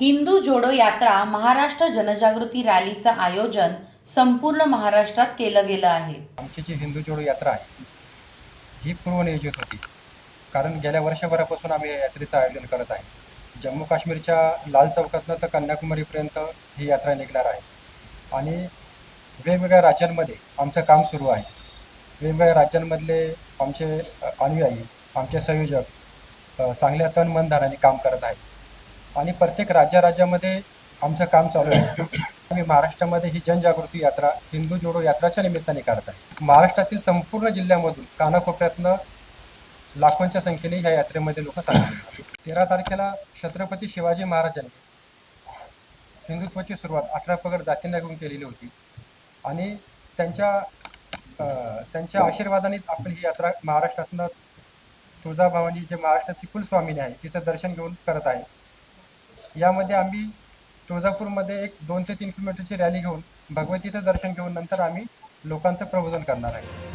हिंदू जोडो यात्रा महाराष्ट्र जनजागृती रॅलीचं आयोजन संपूर्ण महाराष्ट्रात केलं गेलं आहे. आमची जी हिंदू जोडो यात्रा आहे ही पूर्वनियोजित होती. कारण गेल्या वर्षभरापासून आम्ही या यात्रेचं आयोजन करत आहे. जम्मू काश्मीरच्या लाल चौकातनं तर कन्याकुमारीपर्यंत ही यात्रा निघणार आहे. आणि वेगवेगळ्या राज्यांमध्ये आमचं काम सुरू आहे. वेगवेगळ्या राज्यांमधले आमचे अनुयायी आमचे संयोजक चांगल्या तन मनधाराने काम करत आहेत. आणि प्रत्येक राज्या राज्यामध्ये आमचं काम चालू आहे. आम्ही महाराष्ट्रामध्ये ही जनजागृती यात्रा हिंदू जोडो यात्राच्या निमित्ताने करत आहे. महाराष्ट्रातील संपूर्ण जिल्ह्यामधून कानाकोपऱ्यातनं लाखोंच्या संख्येने ह्या यात्रेमध्ये लोक सामील तेरा तारखेला छत्रपती शिवाजी महाराजांनी हिंदुत्वाची सुरुवात अठरा पगड जातींना घेऊन केलेली होती. आणि त्यांच्या त्यांच्या आशीर्वादानेच आपण ही यात्रा महाराष्ट्रातनं तुळजाभवानी जे महाराष्ट्राची कुलस्वामिनी आहे तिचं दर्शन घेऊन करत आहे. यामध्ये आम्ही तुळजापूरमध्ये एक दोन ते तीन किलोमीटरची रॅली घेऊन भगवतीचं दर्शन घेऊन नंतर आम्ही लोकांचं प्रबोधन करणार आहे.